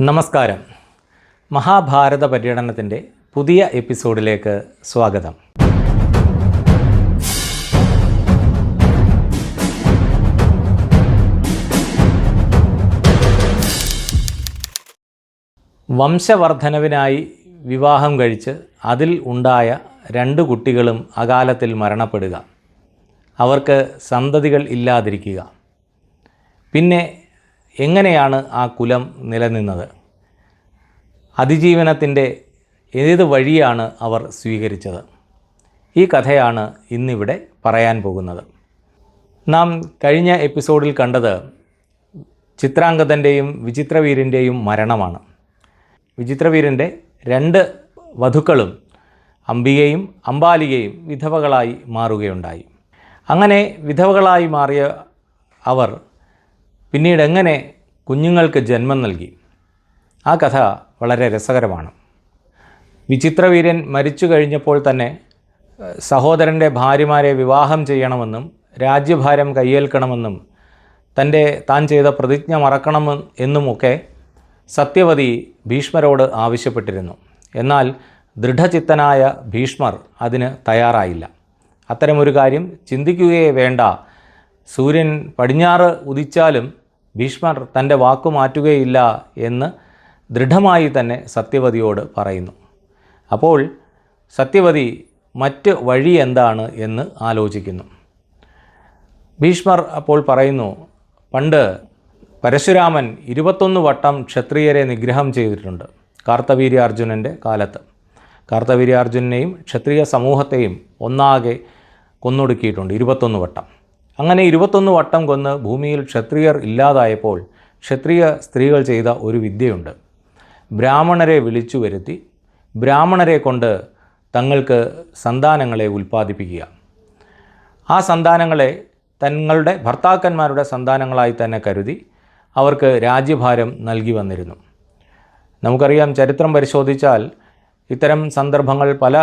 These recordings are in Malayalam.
നമസ്കാരം. മഹാഭാരത പര്യടനത്തിന്റെ പുതിയ എപ്പിസോഡിലേക്ക് സ്വാഗതം. വംശവർദ്ധനവിനായി വിവാഹം കഴിച്ച് അതിൽ ഉണ്ടായ രണ്ട് കുട്ടികളും അകാലത്തിൽ മരണപ്പെടുക. അവർക്ക് സന്തതികൾ ഇല്ലാതിരിക്കുക. പിന്നെ എങ്ങനെയാണ് ആ കുലം നിലനിന്നത്? അതിജീവനത്തിന്റെ ഏത് വഴിയാണ് അവർ സ്വീകരിച്ചത്? ഈ കഥയാണ് ഇന്നിവിടെ പറയാൻ പോകുന്നത്. നാം കഴിഞ്ഞ എപ്പിസോഡിൽ കണ്ടത് ചിത്രാംഗതന്റെയും വിചിത്രവീരന്റെയും മരണമാണ്. വിചിത്രവീരന്റെ രണ്ട് വധുക്കളും അംബികയും അംബാലികയും വിധവകളായി മാറുകയുണ്ടായി. അങ്ങനെ വിധവകളായി മാറിയ അവർ പിന്നീട് എങ്ങനെ കുഞ്ഞുങ്ങൾക്ക് ജന്മം നൽകി? ആ കഥ വളരെ രസകരമാണ്. വിചിത്രവീരൻ മരിച്ചു കഴിഞ്ഞപ്പോൾ തന്നെ സഹോദരന്റെ ഭാര്യമാരെ വിവാഹം ചെയ്യണമെന്നും രാജ്യഭാരം കയ്യേൽക്കണമെന്നും തന്റെ താൻ ചെയ്ത പ്രതിജ്ഞ മറക്കണമെന്നും എന്നുമൊക്കെ സത്യവതി ഭീഷ്മരോട് ആവശ്യപ്പെട്ടിരുന്നു. എന്നാൽ ദൃഢചിത്തനായ ഭീഷ്മർ അതിന് തയ്യാറായില്ല. അത്തരമൊരു കാര്യം ചിന്തിക്കുകയേ വേണ്ട സൂര്യൻ പടിഞ്ഞാറ് ഉദിച്ചാലും ഭീഷ്മർ തന്റെ വാക്കു മാറ്റുകയില്ല എന്ന് ദൃഢമായി തന്നെ സത്യവതിയോട് പറയുന്നു. അപ്പോൾ സത്യവതി മറ്റ് വഴി എന്താണ് എന്ന് ആലോചിക്കുന്നു. ഭീഷ്മർ അപ്പോൾ പറയുന്നു പണ്ട് പരശുരാമൻ ഇരുപത്തൊന്ന് വട്ടം ക്ഷത്രിയരെ നിഗ്രഹം ചെയ്തിട്ടുണ്ട് കാർത്തവീര്യാർജുനന്റെ കാലത്ത്. കാർത്തവീര്യാർജുനെയും ക്ഷത്രിയ സമൂഹത്തെയും ഒന്നാകെ കൊന്നൊടുക്കിയിട്ടുണ്ട് ഇരുപത്തൊന്ന് വട്ടം. അങ്ങനെ ഇരുപത്തൊന്ന് വട്ടം കൊന്ന് ഭൂമിയിൽ ക്ഷത്രിയർ ഇല്ലാതായപ്പോൾ ക്ഷത്രിയ സ്ത്രീകൾ ചെയ്ത ഒരു വിദ്യയുണ്ട്. ബ്രാഹ്മണരെ വിളിച്ചു വരുത്തി ബ്രാഹ്മണരെ കൊണ്ട് തങ്ങൾക്ക് സന്താനങ്ങളെ ഉൽപ്പാദിപ്പിക്കുക. ആ സന്താനങ്ങളെ തങ്ങളുടെ ഭർത്താക്കന്മാരുടെ സന്താനങ്ങളായി തന്നെ കരുതി അവർക്ക് രാജ്യഭാരം നൽകി വന്നിരുന്നു. നമുക്കറിയാം ചരിത്രം പരിശോധിച്ചാൽ ഇത്തരം സന്ദർഭങ്ങൾ പല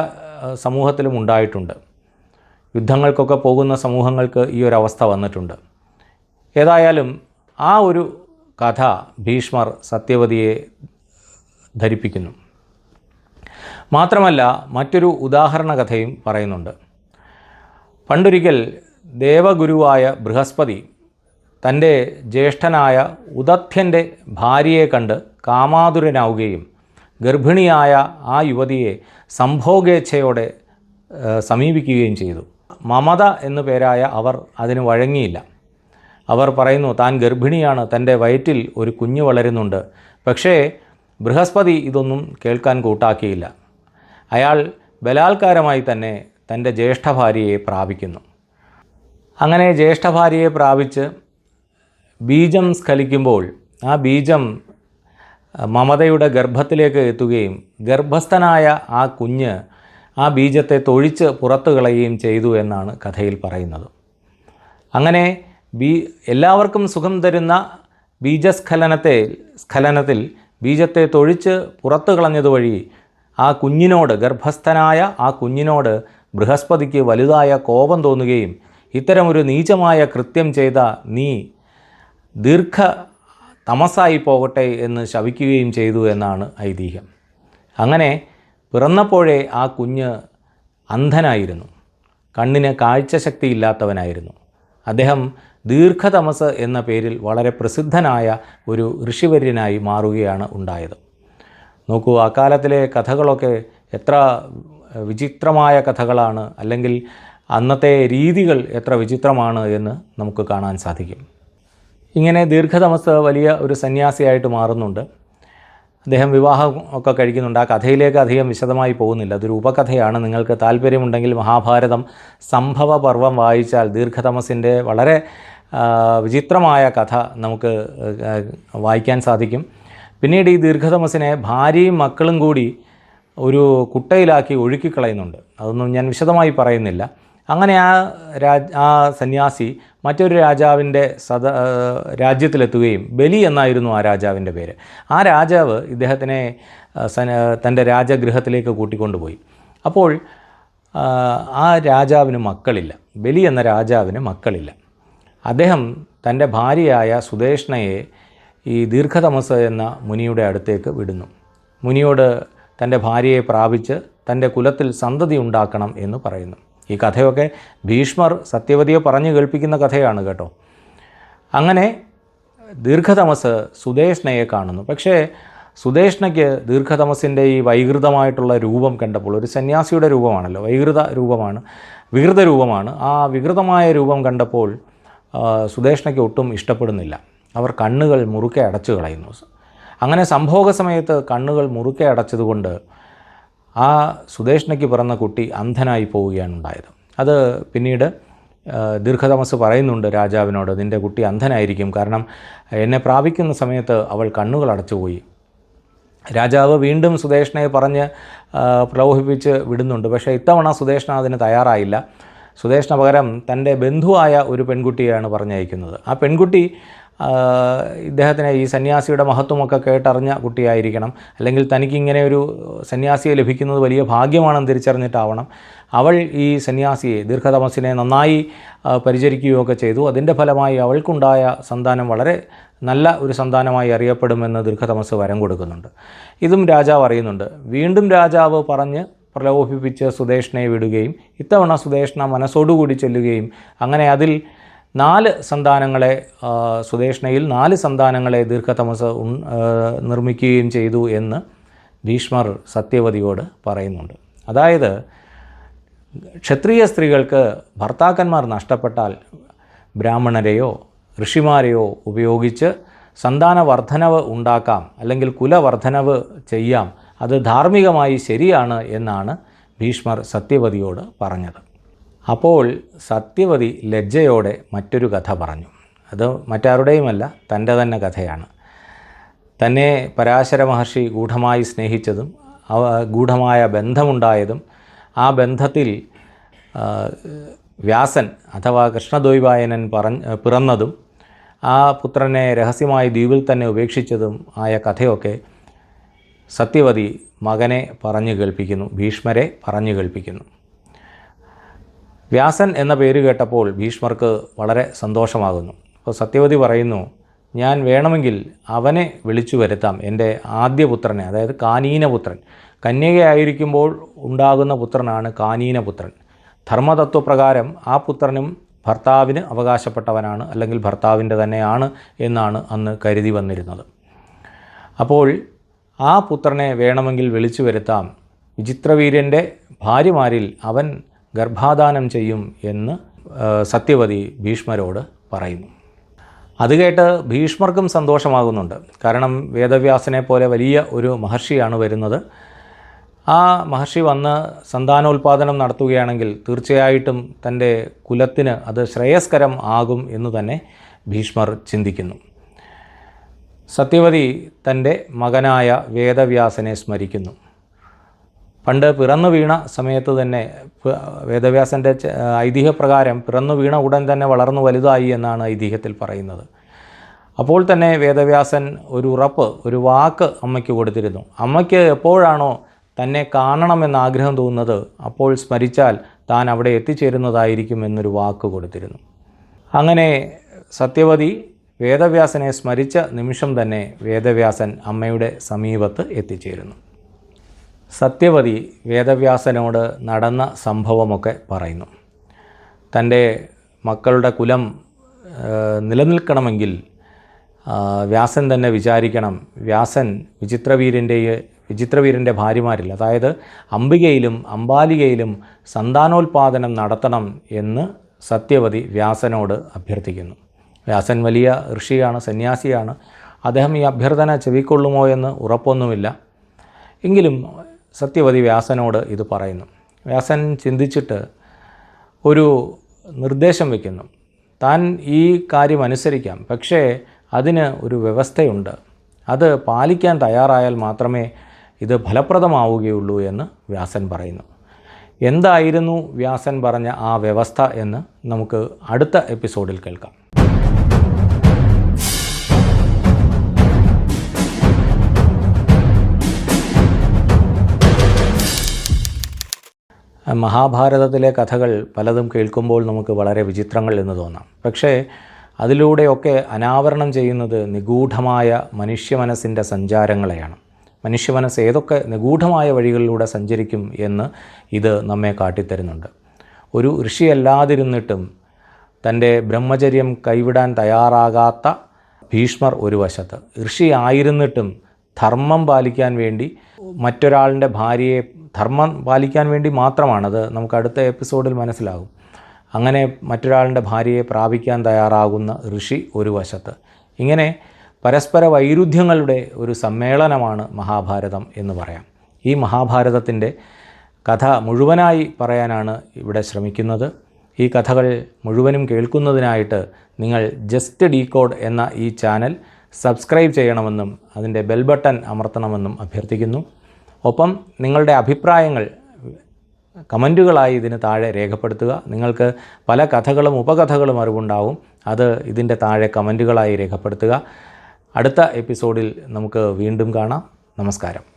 സമൂഹത്തിലും ഉണ്ടായിട്ടുണ്ട്. യുദ്ധങ്ങൾക്കൊക്കെ പോകുന്ന സമൂഹങ്ങൾക്ക് ഈ ഒരു അവസ്ഥ വന്നിട്ടുണ്ട്. ഏതായാലും ആ ഒരു കഥ ഭീഷ്മർ സത്യവതിയെ ധരിപ്പിക്കുന്നു. മാത്രമല്ല മറ്റൊരു ഉദാഹരണ കഥയും പറയുന്നുണ്ട്. പണ്ടൊരിക്കൽ ദേവഗുരുവായ ബൃഹസ്പതി തന്റെ ജ്യേഷ്ഠനായ ഉദത്യന്റെ ഭാര്യയെ കണ്ട് കാമാതുരനാവുകയും ഗർഭിണിയായ ആ യുവതിയെ സംഭോഗേച്ഛയോടെ സമീപിക്കുകയും ചെയ്തു. മമത എന്നു പേരായ അവർ അതിന് വഴങ്ങിയില്ല. അവർ പറയുന്നു താൻ ഗർഭിണിയാണ് തന്റെ വയറ്റിൽ ഒരു കുഞ്ഞ് വളരുന്നുണ്ട്. പക്ഷേ ബൃഹസ്പതി ഇതൊന്നും കേൾക്കാൻ കൂട്ടാക്കിയില്ല. അയാൾ ബലാത്കാരമായി തന്നെ തന്റെ ജ്യേഷ്ഠ ഭാര്യയെ പ്രാപിക്കുന്നു. അങ്ങനെ ജ്യേഷ്ഠ ഭാര്യയെ പ്രാപിച്ച് ബീജം സ്ഖലിക്കുമ്പോൾ ആ ബീജം മമതയുടെ ഗർഭത്തിലേക്ക് എത്തുകയും ഗർഭസ്ഥനായ ആ കുഞ്ഞ് ആ ബീജത്തെ തൊഴിച്ച് പുറത്തു കളയുകയും ചെയ്തു എന്നാണ് കഥയിൽ പറയുന്നത്. അങ്ങനെ ബീ എല്ലാവർക്കും സുഖം തരുന്ന ബീജസ്ഖലനത്തെ സ്ഖലനത്തിൽ ബീജത്തെ തൊഴിച്ച് പുറത്തു കളഞ്ഞതുവഴി ആ കുഞ്ഞിനോട് ഗർഭസ്ഥനായ ആ കുഞ്ഞിനോട് ബൃഹസ്പതിക്ക് വലുതായ കോപം തോന്നുകയും ഇത്തരമൊരു നീചമായ കൃത്യം ചെയ്ത നീ ദീർഘ തമസായി പോകട്ടെ എന്ന് ശവിക്കുകയും ചെയ്തു എന്നാണ് ഐതിഹ്യം. അങ്ങനെ പിറന്നപ്പോഴേ ആ കുഞ്ഞ് അന്ധനായിരുന്നു. കണ്ണിന് കാഴ്ചശക്തിയില്ലാത്തവനായിരുന്നു. അദ്ദേഹം ദീർഘതമസ് എന്ന പേരിൽ വളരെ പ്രസിദ്ധനായ ഒരു ഋഷിവര്യനായി മാറുകയാണ് ഉണ്ടായത്. നോക്കൂ അക്കാലത്തിലെ കഥകളൊക്കെ എത്ര വിചിത്രമായ കഥകളാണ് അല്ലെങ്കിൽ അന്നത്തെ രീതികൾ എത്ര വിചിത്രമാണ് എന്ന് നമുക്ക് കാണാൻ സാധിക്കും. ഇങ്ങനെ ദീർഘതമസ് വലിയ ഒരു സന്യാസിയായിട്ട് മാറുന്നുണ്ട്. അദ്ദേഹം വിവാഹം ഒക്കെ കഴിക്കുന്നുണ്ട്. ആ കഥയിലേക്ക് അധികം വിശദമായി പോകുന്നില്ല. അതൊരു ഉപകഥയാണ്. നിങ്ങൾക്ക് താല്പര്യമുണ്ടെങ്കിൽ മഹാഭാരതം സംഭവ പർവം വായിച്ചാൽ ദീർഘതമസിന്റെ വളരെ വിചിത്രമായ കഥ നമുക്ക് വായിക്കാൻ സാധിക്കും. പിന്നീട് ഈ ദീർഘതമസിനെ ഭാര്യയും മക്കളും കൂടി ഒരു കുട്ടയിലാക്കി ഒഴുക്കിക്കളയുന്നുണ്ട്. അതൊന്നും ഞാൻ വിശദമായി പറയുന്നില്ല. അങ്ങനെ ആ രാജ് ആ സന്യാസി മറ്റൊരു രാജാവിന്റെ സദ രാജ്യത്തിലെത്തുകയും ബലി എന്നായിരുന്നു ആ രാജാവിന്റെ പേര്. ആ രാജാവ് ഇദ്ദേഹത്തിനെ തന്റെ രാജഗൃഹത്തിലേക്ക് കൂട്ടിക്കൊണ്ടുപോയി. അപ്പോൾ ആ രാജാവിന് മക്കളില്ല. ബലി എന്ന രാജാവിന് മക്കളില്ല. അദ്ദേഹം തന്റെ ഭാര്യയായ സുദേഷ്ണയെ ഈ ദീർഘതമസ് എന്ന മുനിയുടെ അടുത്തേക്ക് വിടുന്നു. മുനിയോട് തന്റെ ഭാര്യയെ പ്രാപിച്ച് തന്റെ കുലത്തിൽ സന്തതി ഉണ്ടാക്കണം എന്ന് പറയുന്നു. ഈ കഥയൊക്കെ ഭീഷ്മർ സത്യവതിയെ പറഞ്ഞു കേൾപ്പിക്കുന്ന കഥയാണ് കേട്ടോ. അങ്ങനെ ദീർഘതമസ് സുദേഷ്ണയെ കാണുന്നു. പക്ഷേ സുദേഷ്ണയ്ക്ക് ദീർഘതമസിന്റെ ഈ വൈകൃതമായിട്ടുള്ള രൂപം കണ്ടപ്പോൾ ഒരു സന്യാസിയുടെ രൂപമാണല്ലോ വൈകൃത രൂപമാണ് വികൃത രൂപമാണ്. ആ വികൃതമായ രൂപം കണ്ടപ്പോൾ സുദേഷ്ണയ്ക്ക് ഒട്ടും ഇഷ്ടപ്പെടുന്നില്ല. അവർ കണ്ണുകൾ മുറുക്കെ അടച്ചു കളയുന്നു അങ്ങനെ സംഭോഗ സമയത്ത് കണ്ണുകൾ മുറുക്കെ അടച്ചതുകൊണ്ട് ആ സുദേഷ്ണയ്ക്ക് പിറന്ന കുട്ടി അന്ധനായി പോവുകയാണ് ഉണ്ടായത്. അത് പിന്നീട് ദീർഘതമസ് പറയുന്നുണ്ട് രാജാവിനോട് നിന്റെ കുട്ടി അന്ധനായിരിക്കും. കാരണം എന്നെ പ്രാപിക്കുന്ന സമയത്ത് അവൾ കണ്ണുകൾ അടച്ചുപോയി. രാജാവ് വീണ്ടും സുദേഷ്ണയെ പറഞ്ഞ് പ്രലോഭിപ്പിച്ച് വിടുന്നുണ്ട്. പക്ഷേ ഇത്തവണ സുദേഷ്ണ അതിന് തയ്യാറായില്ല. സുദേഷ്ണ പകരം തന്റെ ബന്ധുവായ ഒരു പെൺകുട്ടിയാണ് പറഞ്ഞയക്കുന്നത്. ആ പെൺകുട്ടി ഇദ്ദേഹത്തിന് ഈ സന്യാസിയുടെ മഹത്വമൊക്കെ കേട്ടറിഞ്ഞ കുട്ടിയായിരിക്കണം. അല്ലെങ്കിൽ തനിക്കിങ്ങനെ ഒരു സന്യാസിയെ ലഭിക്കുന്നത് വലിയ ഭാഗ്യമാണെന്ന് തിരിച്ചറിഞ്ഞിട്ടാവണം. അവൾ ഈ സന്യാസിയെ ദീർഘതമസിനെ നന്നായി പരിചരിക്കുകയൊക്കെ ചെയ്തു. അതിന്റെ ഫലമായി അവൾക്കുണ്ടായ സന്താനം വളരെ നല്ല ഒരു സന്താനമായി അറിയപ്പെടുമെന്ന് ദീർഘതമസ് വരം കൊടുക്കുന്നുണ്ട്. ഇതും രാജാവ് അറിയുന്നുണ്ട്. വീണ്ടും രാജാവ് പറഞ്ഞ് പ്രലോഭിപ്പിച്ച് സുദേഷ്ണയെ വിടുകയും ഇത്തവണ സുദേഷ്ണ മനസ്സോടുകൂടി ചെല്ലുകയും അങ്ങനെ അതിൽ നാല് സന്താനങ്ങളെ സുദേഷ്ണയിൽ നാല് സന്താനങ്ങളെ ദീർഘതമസ് നിർമ്മിക്കുകയും ചെയ്തു എന്ന് ഭീഷ്മർ സത്യവതിയോട് പറയുന്നുണ്ട്. അതായത് ക്ഷത്രിയ സ്ത്രീകൾക്ക് ഭർത്താക്കന്മാർ നഷ്ടപ്പെട്ടാൽ ബ്രാഹ്മണരെയോ ഋഷിമാരെയോ ഉപയോഗിച്ച് സന്താന വർധനവ് ഉണ്ടാക്കാം അല്ലെങ്കിൽ കുലവർധനവ് ചെയ്യാം. അത് ധാർമ്മികമായി ശരിയാണ് എന്നാണ് ഭീഷ്മർ സത്യവതിയോട് പറഞ്ഞത്. അപ്പോൾ സത്യവതി ലജ്ജയോടെ മറ്റൊരു കഥ പറഞ്ഞു. അത് മറ്റാരുടെയുമല്ല തന്റെ തന്നെ കഥയാണ്. തന്നെ പരാശര മഹർഷി ഗൂഢമായി സ്നേഹിച്ചതും ഗൂഢമായ ബന്ധമുണ്ടായതും ആ ബന്ധത്തിൽ വ്യാസൻ അഥവാ കൃഷ്ണദ്വൈവായനൻ പറഞ്ഞ പിറന്നതും ആ പുത്രനെ രഹസ്യമായി ദ്വീപിൽ തന്നെ ഉപേക്ഷിച്ചതും ആയ കഥയൊക്കെ സത്യവതി മകനെ പറഞ്ഞു കേൾപ്പിക്കുന്നു ഭീഷ്മരെ പറഞ്ഞു കേൾപ്പിക്കുന്നു. വ്യാസൻ എന്ന പേര് കേട്ടപ്പോൾ ഭീഷ്മർക്ക് വളരെ സന്തോഷമാകുന്നു. അപ്പോൾ സത്യവതി പറയുന്നു ഞാൻ വേണമെങ്കിൽ അവനെ വിളിച്ചു വരുത്താം എന്റെ ആദ്യ പുത്രനെ അതായത് കാനീനപുത്രൻ. കന്യകയായിരിക്കുമ്പോൾ ഉണ്ടാകുന്ന പുത്രനാണ് കാനീനപുത്രൻ. ധർമ്മതത്വപ്രകാരം ആ പുത്രനും ഭർത്താവിന് അവകാശപ്പെട്ടവനാണ് അല്ലെങ്കിൽ ഭർത്താവിന്റെ തന്നെയാണ് എന്നാണ് അന്ന് കരുതി വന്നിരുന്നത്. അപ്പോൾ ആ പുത്രനെ വേണമെങ്കിൽ വിളിച്ചു വരുത്താം. വിചിത്രവീര്യന്റെ ഭാര്യമാരിൽ അവൻ ഗർഭാധാനം ചെയ്യും എന്ന് സത്യവതി ഭീഷ്മരോട് പറയുന്നു. അത് കേട്ട് ഭീഷ്മർക്കും സന്തോഷമാകുന്നുണ്ട്. കാരണം വേദവ്യാസനെ പോലെ വലിയ ഒരു മഹർഷിയാണ് വരുന്നത്. ആ മഹർഷി വന്ന് സന്താനോൽപാദനം നടത്തുകയാണെങ്കിൽ തീർച്ചയായിട്ടും തന്റെ കുലത്തിന് അത് ശ്രേയസ്കരം ആകും എന്ന് തന്നെ ഭീഷ്മർ ചിന്തിക്കുന്നു. സത്യവതി തന്റെ മകനായ വേദവ്യാസനെ സ്മരിക്കുന്നു. പണ്ട് പിറന്നു വീണ സമയത്ത് തന്നെ വേദവ്യാസന്റെ ഐതിഹ്യപ്രകാരം പിറന്നു വീണ ഉടൻ തന്നെ വളർന്നു വലുതായി എന്നാണ് ഐതിഹ്യത്തിൽ പറയുന്നത്. അപ്പോൾ തന്നെ വേദവ്യാസൻ ഒരു ഉറപ്പ് ഒരു വാക്ക് അമ്മയ്ക്ക് കൊടുത്തിരുന്നു. അമ്മയ്ക്ക് എപ്പോഴാണോ തന്നെ കാണണമെന്ന് ആഗ്രഹം തോന്നുന്നത് അപ്പോൾ സ്മരിച്ചാൽ താൻ അവിടെ എത്തിച്ചേരുന്നതായിരിക്കും എന്നൊരു വാക്ക് കൊടുത്തിരുന്നു. അങ്ങനെ സത്യവതി വേദവ്യാസനെ സ്മരിച്ച നിമിഷം തന്നെ വേദവ്യാസൻ അമ്മയുടെ സമീപത്ത് എത്തിച്ചേരുന്നു. സത്യവതി വേദവ്യാസനോട് നടന്ന സംഭവമൊക്കെ പറയുന്നു. തന്റെ മക്കളുടെ കുലം നിലനിൽക്കണമെങ്കിൽ വ്യാസൻ തന്നെ വിചാരിക്കണം. വ്യാസൻ വിചിത്രവീരന്റെ വിചിത്രവീരന്റെ ഭാര്യമാരിൽ അതായത് അംബികയിലും അംബാലികയിലും സന്താനോൽപാദനം നടത്തണം എന്ന് സത്യവതി വ്യാസനോട് അഭ്യർത്ഥിക്കുന്നു. വ്യാസൻ വലിയ ഋഷിയാണ് സന്യാസിയാണ്. അദ്ദേഹം ഈ അഭ്യർത്ഥന ചെവിക്കൊള്ളുമോ എന്ന് ഉറപ്പൊന്നുമില്ല. എങ്കിലും സത്യവതി വ്യാസനോട് ഇത് പറയുന്നു. വ്യാസൻ ചിന്തിച്ചിട്ട് ഒരു നിർദ്ദേശം വയ്ക്കുന്നു താൻ ഈ കാര്യം അനുസരിക്കാം. പക്ഷേ അതിന് ഒരു വ്യവസ്ഥയുണ്ട്. അത് പാലിക്കാൻ തയ്യാറായാൽ മാത്രമേ ഇത് ഫലപ്രദമാവുകയുള്ളൂ എന്ന് വ്യാസൻ പറയുന്നു. എന്തായിരുന്നു വ്യാസൻ പറഞ്ഞ ആ വ്യവസ്ഥ എന്ന് നമുക്ക് അടുത്ത എപ്പിസോഡിൽ കേൾക്കാം. മഹാഭാരതത്തിലെ കഥകൾ പലതും കേൾക്കുമ്പോൾ നമുക്ക് വളരെ വിചിത്രങ്ങൾ എന്ന് തോന്നാം. പക്ഷേ അതിലൂടെയൊക്കെ അനാവരണം ചെയ്യുന്നത് നിഗൂഢമായ മനുഷ്യ മനസ്സിന്റെ സഞ്ചാരങ്ങളെയാണ്. മനുഷ്യ മനസ്സ് ഏതൊക്കെ നിഗൂഢമായ വഴികളിലൂടെ സഞ്ചരിക്കും എന്ന് ഇത് നമ്മെ കാട്ടിത്തരുന്നുണ്ട്. ഒരു ഋഷിയല്ലാതിരുന്നിട്ടും തന്റെ ബ്രഹ്മചര്യം കൈവിടാൻ തയ്യാറാകാത്ത ഭീഷ്മർ ഒരു വശത്ത്. ഋഷി ആയിരുന്നിട്ടും ധർമ്മം പാലിക്കാൻ വേണ്ടി മറ്റൊരാളിന്റെ ഭാര്യയെ ധർമ്മം പാലിക്കാൻ വേണ്ടി മാത്രമാണത് നമുക്ക് അടുത്ത എപ്പിസോഡിൽ മനസ്സിലാകും. അങ്ങനെ മറ്റൊരാളുടെ ഭാര്യയെ പ്രാപിക്കാൻ തയ്യാറാകുന്ന ഋഷി ഒരു വശത്ത്. ഇങ്ങനെ പരസ്പര വൈരുദ്ധ്യങ്ങളുടെ ഒരു സമ്മേളനമാണ് മഹാഭാരതം എന്ന് പറയാം. ഈ മഹാഭാരതത്തിന്റെ കഥ മുഴുവനായി പറയാനാണ് ഇവിടെ ശ്രമിക്കുന്നത്. ഈ കഥകൾ മുഴുവനും കേൾക്കുന്നതിനായിട്ട് നിങ്ങൾ ജസ്റ്റ് ഡീകോഡ് എന്ന ഈ ചാനൽ സബ്സ്ക്രൈബ് ചെയ്യണമെന്നും അതിന്റെ ബെൽ ബട്ടൺ അമർത്തണമെന്നും അഭ്യർത്ഥിക്കുന്നു. ഒപ്പം നിങ്ങളുടെ അഭിപ്രായങ്ങൾ കമന്റുകളായി ഇതിന് താഴെ രേഖപ്പെടുത്തുക. നിങ്ങൾക്ക് പല കഥകളും ഉപകഥകളും അറിവുണ്ടാവും. അത് ഇതിന്റെ താഴെ കമന്റുകളായി രേഖപ്പെടുത്തുക. അടുത്ത എപ്പിസോഡിൽ നമുക്ക് വീണ്ടും കാണാം. നമസ്കാരം.